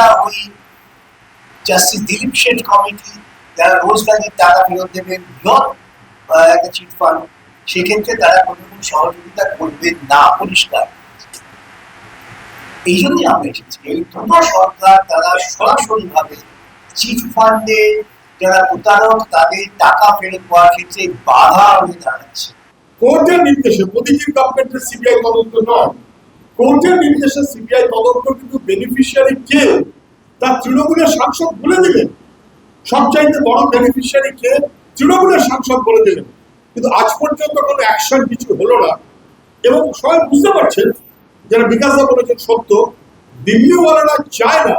আমরা ওই justice Dilip Seth committee যারা রোজগারির টাকা ফেরত দেবে বৃহৎ চিট ফান্ড সেক্ষেত্রে তারা কোনো রকম সহযোগিতা করবেন না, পরিষ্কার। এই জন্যই আমরা এসেছি। এই দুটো সরকার তারা সরাসরি ভাবে চিট ফান্ডে যারা প্রতারক, তাদের টাকা ফেরত পাওয়ার ক্ষেত্রে বাধা হয়ে দাঁড়াচ্ছে। কোর্টের নির্দেশে মোদীজির গভর্নমেন্টের সিবিআই তদন্ত নয়। কোর্টের নির্দেশে সিবিআই তদন্ত কিন্তু বেনিফিশিয়ারি কে? তা তৃণমূলের সাংসদ বলে দিলেন। সবচাইতে বড় বেনিফিশিয়ারি কে তৃণমূলের সাংসদ বলে দিলেন। কিন্তু আজ পর্যন্ত কোনো অ্যাকশন কিছু হলো না। এবং সবাই বুঝতে পারছেন, যারা বিকাশদা বলেছেন সত্য, দিল্লিওয়ালারা চায় না,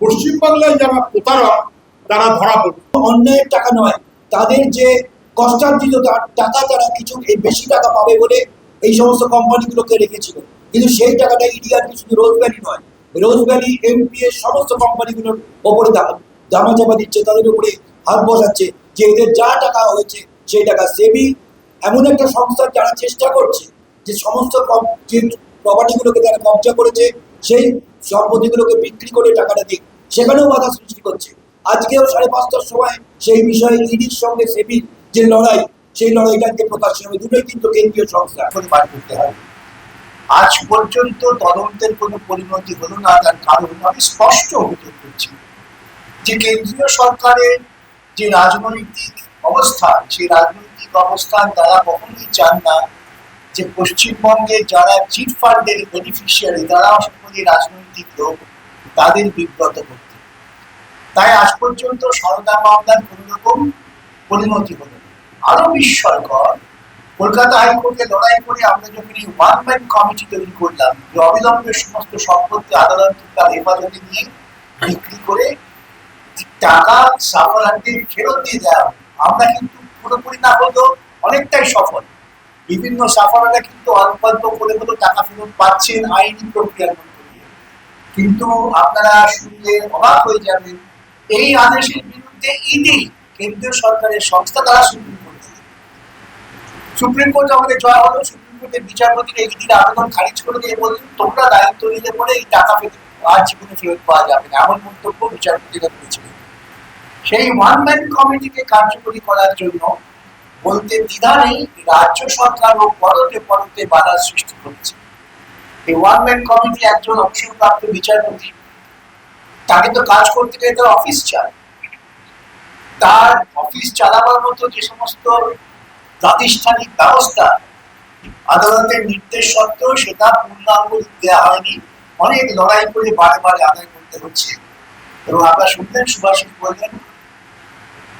পশ্চিমবাংলায় যারা প্রতারক, তারা ধরা পড়বে অন্যায়ের টাকা নয়, তাদের যে কষ্টার্জিত টাকা তারা কিছু বেশি টাকা পাবে বলে এই সমস্ত কোম্পানিগুলোকে রেখেছিল। কিন্তু সেই টাকাটা ইডিয়ার শুধু রোজ ভ্যালি নয়, রোজ এমপি এর সমস্ত কোম্পানিগুলোর ওপরে দাম, দামাচাপা দিচ্ছে, তাদের উপরে হাত বসাচ্ছে, যে এদের যা টাকা হয়েছে, সেই টাকা সেবি এমন একটা সংস্থা যারা চেষ্টা করছে যে সমস্ত যে প্রপার্টিগুলোকে তারা কবজা করেছে, সেই সম্পত্তিগুলোকে বিক্রি করে টাকাটা দিক, সেখানেও বাধা সৃষ্টি করছে। আজকেও সাড়ে পাঁচটার সময় সেই বিষয়ে ইডির সঙ্গে সেবির যে লড়াই, সেই লড়াইটাকে প্রকাশ হবে দুটোই কিন্তু কেন্দ্রীয় সংস্থা এখন বার করতে হবে। আজ পর্যন্ত তদন্তের কোনো পরিণতি হলো না, তার কারণ আমি স্পষ্ট অভিযোগ করছি যে কেন্দ্রীয় সরকারের যে রাজনৈতিক অবস্থান, সেই রাজনৈতিক অবস্থান তারা কখনোই চান না যে পশ্চিমবঙ্গে যারা চিট ফান্ডের বেনিফিশিয়ারি তারা সকলেই রাজনৈতিক লোক, তাদের বিব্রত করতে তাই আজ পর্যন্ত সারদা মামলার কোন রকম পরিণতি হলো। আরও বিস্ময়কর কলকাতা হাইকোর্টে লড়াই করে আমরা যখন এই ওয়ান ম্যান কমিটি তৈরি করলাম, যে অবিলম্বে সমস্ত সম্পত্তি, আদালত, তার হেফাজতে নিয়ে বিক্রি করে টাকা সাফারানদের ফেরত দিয়ে দেওয়া আমরা কিন্তু পুরোপুরি না হলেও অনেকটাই সফল বিভিন্ন সাফারারা কিন্তু অল্প অল্প করে হলেও টাকা ফেরত পাচ্ছেন আইনি প্রক্রিয়ার মধ্যে দিয়ে কিন্তু আপনারা শুনলে অবাক হয়ে যাবেন, এই আদেশের বিরুদ্ধে ইডি, কেন্দ্রীয় সরকারের সংস্থা কোর্টে যায়। সুপ্রিম কোর্ট আমাদের জয় হলো, সুপ্রিম কোর্টের বিচারপতিরা ইডির আবেদন খারিজ করে দিয়ে বললেন তোমরা দায়িত্ব নিলে পরে এই টাকা ফেরত আর জীবনে ফেরত পাওয়া যাবে না। এমন মন্তব্য বিচারপতিরা করেছিলেন। সেই ওয়ান ম্যান কমিটিকে কার্যকরী করার জন্য বলতে দ্বিধা নেই, রাজ্য সরকার ও পরতে পরতে বাধার সৃষ্টি করেছে। এই ওয়ান ম্যান কমিটি একজন অবসরপ্রাপ্ত বিচারপতি, তাকে তো কাজ করতে গেলে তার অফিস চায় তার অফিস চালাবার মতো যে সমস্ত প্রাতিষ্ঠানিক ব্যবস্থা। আদালতের নির্দেশ সত্ত্বেও সেটা পূর্ণাঙ্গ দেওয়া হয়নি। অনেক লড়াই করে বারে বারে আদায় করতে হচ্ছে। এবং আপনারা শুনলেন সুভাষিস বললেন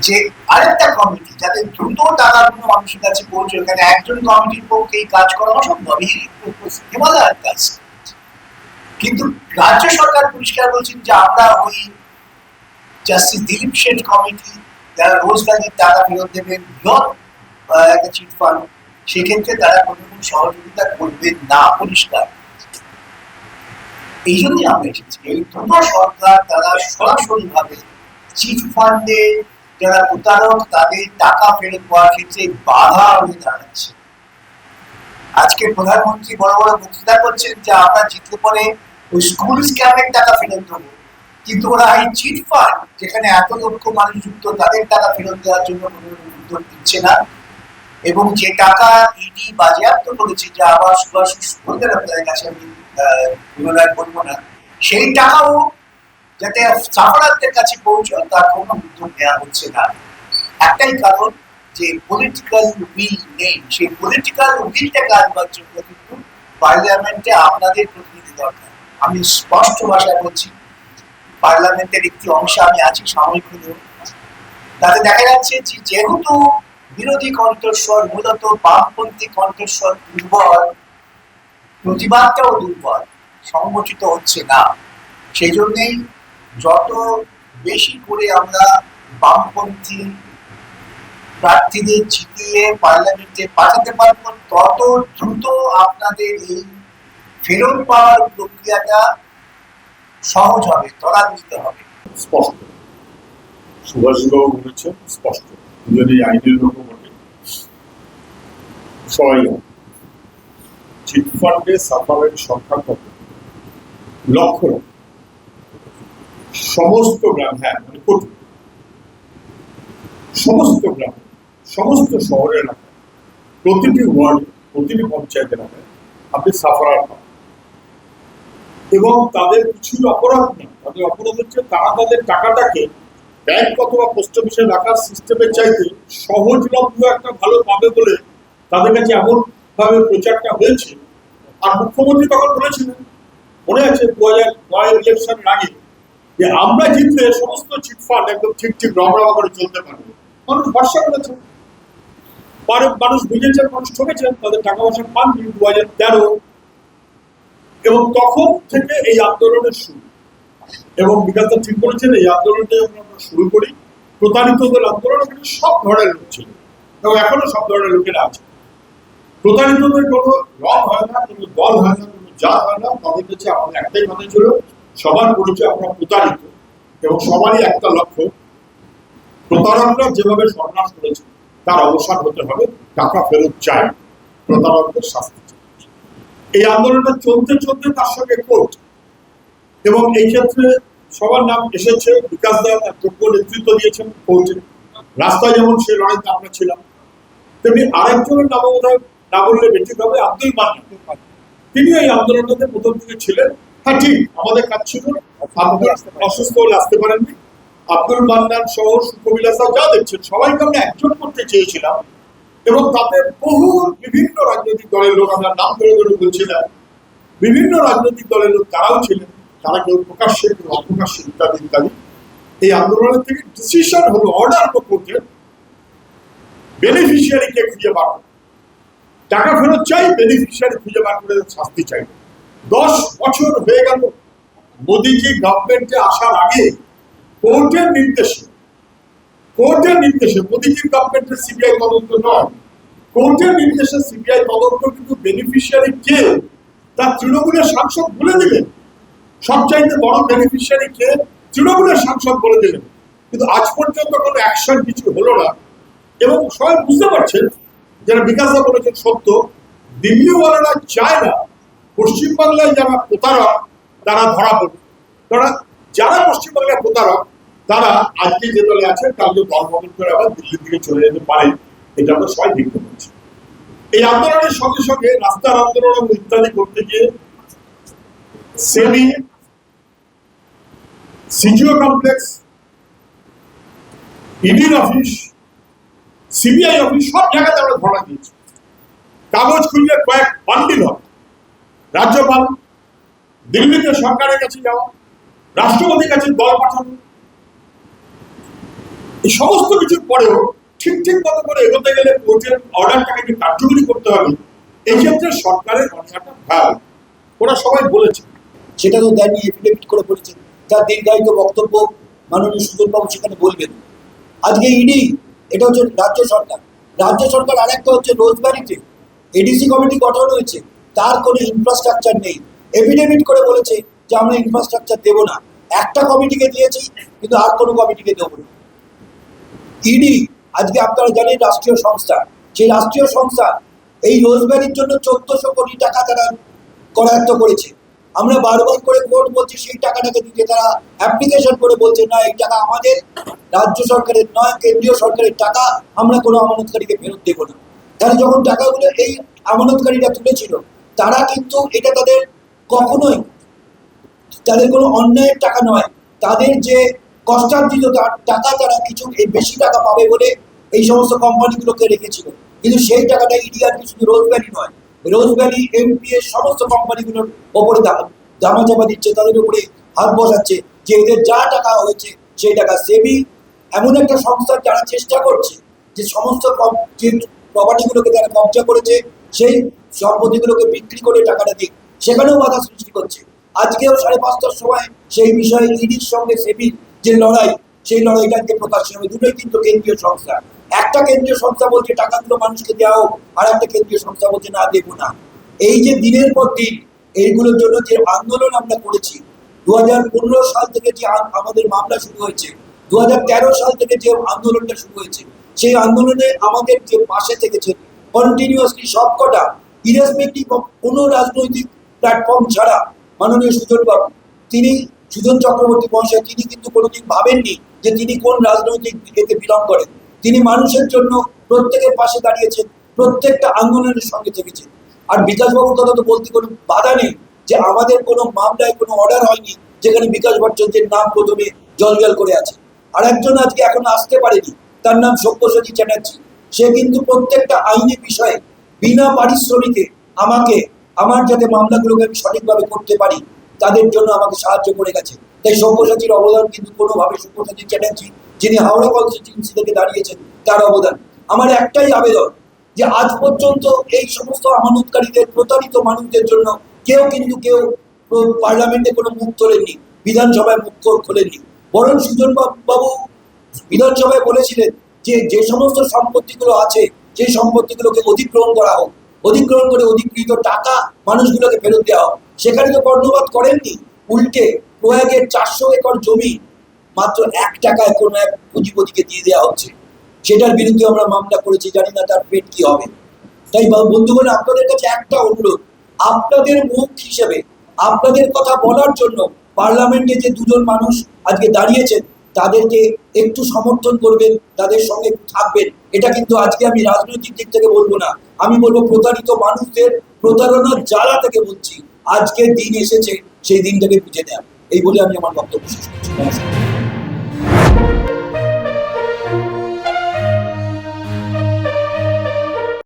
যে আরেকটা কমিটি যাতে দ্রুত টাকাগুলো মানুষের কাছে পৌঁছে, এখানে একজন কমিটির পক্ষে এই কাজ করা অসম্ভব। হিমালয়ের কাজ। কিন্তু রাজ্য সরকার পরিষ্কার বলছেন যে আমরা ওই জাস্টিস দিলীপ শেঠ কমিটি, যারা রোজগারির টাকা ফেরত দেবে বৃহৎ একটা চিট ফান্ড। সেক্ষেত্রে তারা কোনো রকম সহযোগিতা করবেন না, পরিষ্কার। এই জন্যই আমরা এসেছি। এই দুটো সরকার তারা সরাসরি ভাবে চিট ফান্ডে যারা প্রতারক, তাদের টাকা ফেরত পাওয়ার ক্ষেত্রে বাধা হয়ে দাঁড়াচ্ছে। আজকে প্রধানমন্ত্রী বড় বড় বক্তৃতা করছেন যে, আমরা জিতলে পরে ওই স্কুল স্ক্যামের টাকা ফেরত দেবো। কিন্তু ওরা এই চিট ফান্ড, যেখানে এত লক্ষ মানুষ যুক্ত, তাদের টাকা ফেরত দেওয়ার জন্য কোনো উদ্যোগ দিচ্ছে না। এবং যে টাকা ইডি বাজেয়াপ্ত করেছে, যা আবার সুভাষ বলবেন আপনাদের কাছে আমি পুনরায় বলব না, সেই টাকাও যাতে সাফারাতদের কাছে পৌঁছয়, তার কোনো উদ্যোগ নেওয়া হচ্ছে না। একটাই কারণ যে পলিটিক্যাল উইল নেই। সেই পলিটিক্যাল উইলটাকে আনবার জন্য কিন্তু পার্লামেন্টে আপনাদের প্রতিনিধি দরকার। আমি স্পষ্ট ভাষায় বলছি পার্লামেন্টের একটি অংশে আমি আছি সাময়িক হলেও। তাতে দেখা যাচ্ছে যে যেহেতু বিরোধী কণ্ঠস্বর, মূলত বামপন্থী কণ্ঠস্বর দুর্বল, প্রতিবাদটাও দুর্বল, সংগঠিত হচ্ছে না। সেই জন্যেই যত বেশি করে আমরা বামপন্থী প্রার্থীদের জিতিয়ে পার্লামেন্টে পাঠাতে পারব, তত দ্রুত আপনাদের এই ফেরত পাওয়ার প্রক্রিয়াটা সহজ হবে, ত্বরান্বিত হবে। স্পষ্ট। সুভাষবাবু বলেছেন, স্পষ্ট। দুজনেই আইনের বটে সবাই জানে। চিটফান্ডে সাফারের সংখ্যা কত লক্ষ। সমস্ত গ্রাম হ্যাঁ মানে কোটি সমস্ত গ্রাম, সমস্ত শহরের এলাকায় প্রতিটি ওয়ার্ড, প্রতিটি পঞ্চায়েত এলাকায় আপনি সাফারার পাবেন এবং তাদের কিছু অপরাধ না তাদের অপরাধ হচ্ছে তারা তাদের টাকাটাকে ব্যাংক অথবা পোস্ট অফিসে রাখার সিস্টেমের চাইতে সহজলভ্য একটা ভালো পাবে বলে তাদের কাছে এমন ভাবে প্রচারটা হয়েছে। আর মুখ্যমন্ত্রী তখন বলেছিলেন, মনে আছে দু হাজার নয় ইলেকশনের আগে যে আমরা জিতলে সমস্ত চিটফান্ড একদম ঠিক ঠিক রমরমা করে চলতে পারবে। মানুষ ভরসা করেছে। মানুষ বুঝেছেন মানুষ ঠকেছেন, তাদের টাকা পয়সা পাননি দু হাজার তেরো। এবং তখন থেকে এই আন্দোলনের শুরু। এবং বিকাশটা ঠিক করেছেন এই আন্দোলনটা আমরা শুরু করি। প্রতারিতদের আন্দোলন এখানে সব ধরনের লোক ছিল। এবং এখনও সব ধরনের লোকেরা আছে। প্রতারিতদের কোনো রং হয় না, কোনো দল হয় না, কোনো জাত হয় না। তাদের কাছে আমাদের একটাই কথা ছিল, সবার পরিচয় আমরা প্রতারিত। এবং সবারই একটা লক্ষ্য, প্রতারকরা যেভাবে সন্ন্যাস করেছে, তার অবসান হতে হবে, টাকা ফেরত চাই, প্রতারকদের শাস্তি এই আন্দোলনটা চলতে চলতে তার সঙ্গে কোর্ট এবং এই ক্ষেত্রে সবার নাম এসেছে, বিকাশ দা তার যোগ্য নেতৃত্ব দিয়েছেন কোর্টে রাস্তায় যেমন সেই লড়াইতে আমরা ছিলাম, তেমনি আরেকজনের নাম বোধহয় না বললে বেঠিক হবে, আব্দুল মান্না তিনি এই আন্দোলনটাতে প্রথম থেকে ছিলেন। হ্যাঁ ঠিক, আমাদের কাজ ছিল আব্দুল অসুস্থ হলে আসতে পারেননি। আব্দুল মান্নান সহ সুখবিলাসা যা দেখছেন, সবাইকে আমরা একজন করতে চেয়েছিলাম। এবং তাতে বহু বিভিন্ন রাজনৈতিক দলের লোক, আমরা নাম ধরে ধরে বলছিলাম। বিভিন্ন রাজনৈতিক দলের লোক তারাও ছিলেন তারা কেউ প্রকাশ্যে কেউ অপ্রকাশ্যে ইত্যাদি ইত্যাদি এই আন্দোলনের থেকে ডিসিশন হলো অর্ডার করতে বেনিফিশিয়ারিকে খুঁজে বার। টাকা ফেরত চাই বেনিফিশিয়ারি খুঁজে বার করে শাস্তি চাই। দশ বছর হয়ে গেল। মোদিজি গভর্নমেন্টে আসার আগে কোর্টের নির্দেশে কোর্টের নির্দেশে, মোদিজির গভর্নমেন্টের সিবিআই তদন্ত নয়। কোর্টের নির্দেশে সিবিআই তদন্ত কিন্তু বেনিফিশিয়ারি কে, তার তৃণমূলের সাংসদ বলে দিলেন। সবচাইতে বড় বেনিফিশিয়ারি কে তৃণমূলের সাংসদ বলে দিলেন কিন্তু আজ পর্যন্ত কোনো অ্যাকশন কিছু হলো না। এবং সবাই বুঝতে পারছেন, যারা বিকাশদা বলেছেন সত্য, দিল্লিওয়ালারা চায় না, পশ্চিমবাংলায় যারা প্রতারক, তারা ধরা পড়বে কারণ যারা পশ্চিমবাংলায় প্রতারক, তারা আজকে যে দলে আছে কালকে দল বদল করে আবার দিল্লির দিকে চলে যেতে পারে, এটা আমরা সবাই দেখতে পাচ্ছি। এই আন্দোলনের সঙ্গে সঙ্গে রাস্তার আন্দোলন ইত্যাদি করতে গিয়ে সেমি সিজিও কমপ্লেক্স ইডির অফিস সিবিআই অফিস সব জায়গাতে আমরা ধরা দিয়েছি। কাগজ খুললে কয়েক বান্ডিল হবে। রাজ্যপাল, দিল্লিতে সরকারের কাছে যাওয়া, রাষ্ট্রপতির কাছে দল পাঠানো, এই সমস্ত কিছুর পরেও ঠিক ঠিক মতো করে এগোতে গেলে কোর্টের অর্ডারটাকে যে কার্যকরী করতে হবে। এই ক্ষেত্রে সরকারের অনেকটা ভ্যাল ওরা সবাই বলেছে। সেটা তো দেননি এফিডেভিট করে বলেছেন তার দীর্ঘায়িত বক্তব্য মাননীয় সুজনবাবু সেখানে বলবেন। আজকে ইডি, এটা হচ্ছে রাজ্য সরকার। রাজ্য সরকার আরেকটা হচ্ছে রোজগারিতে এডিসি কমিটি গঠন হয়েছে। তার কোনো ইনফ্রাস্ট্রাকচার নেই। এফিডেভিট করে বলেছে যে আমরা ইনফ্রাস্ট্রাকচার দেবো না। একটা কমিটিকে দিয়েছি, কিন্তু আর কোনো কমিটিকে দেবো না। ইডি, আজকে আপনারা জানেন রাষ্ট্রীয় সংস্থা। সেই রাষ্ট্রীয় সংস্থা এই রোজগারির জন্য চোদ্দশো কোটি টাকা তারা করায়ত্ত করেছে। আমরা বারবার করে কোর্ট বলছি, সেই টাকাটাকে দিতে। তারা অ্যাপ্লিকেশন করে বলছে, না, এই টাকা আমাদের, রাজ্য সরকারের নয়, কেন্দ্রীয় সরকারের টাকা আমরা কোনো আমানতকারীকে ফেরত দেবো না। তাহলে যখন টাকাগুলো এই আমানতকারীরা তুলেছিল, তারা কিন্তু এটা তাদের কখনোই, তাদের কোনো অন্যায়ের টাকা নয়। তাদের যে কষ্টার্জিত তা- টাকা, তারা কিছু বেশি টাকা পাবে বলে এই সমস্ত কোম্পানিগুলোকে রেখেছিল। কিন্তু সেই টাকাটা ইডিআর শুধু রোজ ভ্যালি নয় রোজ ভ্যালি এমপি এর সমস্ত কোম্পানিগুলোর ওপরে দাম দামাচাপা দিচ্ছে, তাদের উপরে হাত বসাচ্ছে, যে এদের যা টাকা হয়েছে, সেই টাকা সেবি এমন একটা সংস্থা যারা চেষ্টা করছে যে সমস্ত যে প্রপার্টিগুলোকে তারা কবজা করেছে, সেই সম্পত্তিগুলোকে বিক্রি করে টাকাটা দিক, সেখানেও বাধা সৃষ্টি করছে। আজকেও সাড়ে পাঁচটার সময় সেই বিষয়ে ইডির সঙ্গে সেবির যে লড়াই, সেই লড়াইটা আজকে প্রকাশ হবে দুটোই কিন্তু কেন্দ্রীয় সংস্থা। একটা কেন্দ্রীয় সংস্থা বলছে টাকাগুলো মানুষকে দেওয়া হোক, আর একটা কেন্দ্রীয় সংস্থা বলছে না দেবো না। এই যে দিনের পর দিন এইগুলোর জন্য যে আন্দোলন আমরা করেছি দু হাজার পনেরো সাল থেকে যে আমাদের মামলা শুরু হয়েছে দু সাল থেকে যে আন্দোলনটা শুরু হয়েছে, সেই আন্দোলনে আমাদের যে পাশে থেকেছে কন্টিনিউয়াসলি সবকটা ইরেসপেক্টিভ কোনো রাজনৈতিক প্ল্যাটফর্ম ছাড়া মাননীয় সুজন বাবু তিনি সুজন চক্রবর্তী মহাশয়, তিনি কিন্তু কোনোদিন ভাবেননি যে তিনি কোন রাজনৈতিক এতে বিলং করেন। তিনি মানুষের জন্য প্রত্যেকের পাশে দাঁড়িয়েছেন, প্রত্যেকটা আন্দোলনের সঙ্গে থেকেছেন আর বিকাশবাবুর কথা তো বলতে কোনো বাধা নেই যে আমাদের কোনো মামলায় কোনো অর্ডার হয়নি যেখানে বিকাশ ভট্টাচার্যের নাম প্রথমে জলজল করে আছে। আর একজন আজকে এখন আসতে পারেনি, তার নাম সব্যসাচী চ্যাটার্জি। সে কিন্তু প্রত্যেকটা আইনি বিষয়ে বিনা পারিশ্রমিকে আমাকে, আমার যাতে মামলাগুলোকে আমি সঠিকভাবে করতে পারি তাদের জন্য আমাকে সাহায্য করে গেছে। তাই সব্যসাচীর অবদান কিন্তু কোনোভাবে সব্যসাচী চ্যাটার্জি, যিনি হাওড়া কনস্টিটিউন্সি থেকে দাঁড়িয়েছেন, তার অবদান। আমার একটাই আবেদন যে আজ পর্যন্ত এই সমস্ত আমানতকারীদের, প্রতারিত মানুষদের জন্য কেউ কিন্তু কেউ প্র- পার্লামেন্টে কোনো মুখ তোলেননি, বিধানসভায় মুখ খোলেননি। বরং সুজন বাবু বিধানসভায় বলেছিলেন যে যে সমস্ত সম্পত্তিগুলো আছে, সেই সম্পত্তিগুলোকে অধিগ্রহণ করা হোক। অধিগ্রহণ করে অধিকৃত টাকা মানুষগুলোকে ফেরত দেওয়া হোক। সেখানে তো কর্ণপাত করেননি। উল্টে প্রয়াগের চারশো একর জমি মাত্র এক টাকায় কোনো এক পুঁজিপতিকে দিয়ে দেওয়া হচ্ছে। সেটার বিরুদ্ধে আমরা মামলা করেছি, জানি না তার পেট কি হবে। তাই বন্ধুগণ, আপনাদের কাছে একটা অনুরোধ, আপনাদের মুখ হিসেবে, আপনাদের কথা বলার জন্য পার্লামেন্টে যে দুজন মানুষ আজকে দাঁড়িয়েছেন, তাদেরকে একটু সমর্থন করবেন, তাদের সঙ্গে থাকবেন। এটা কিন্তু আজকে আমি রাজনৈতিক দিক থেকে বলব না। আমি বলব প্রতারিত মানুষদের প্রতারণার জ্বালা থেকে বলছি আজকে দিন এসেছে, সেই দিনটাকে বুঝে নেওয়া এই বলে আমি আমার বক্তব্য শেষ করছি। নমস্কার।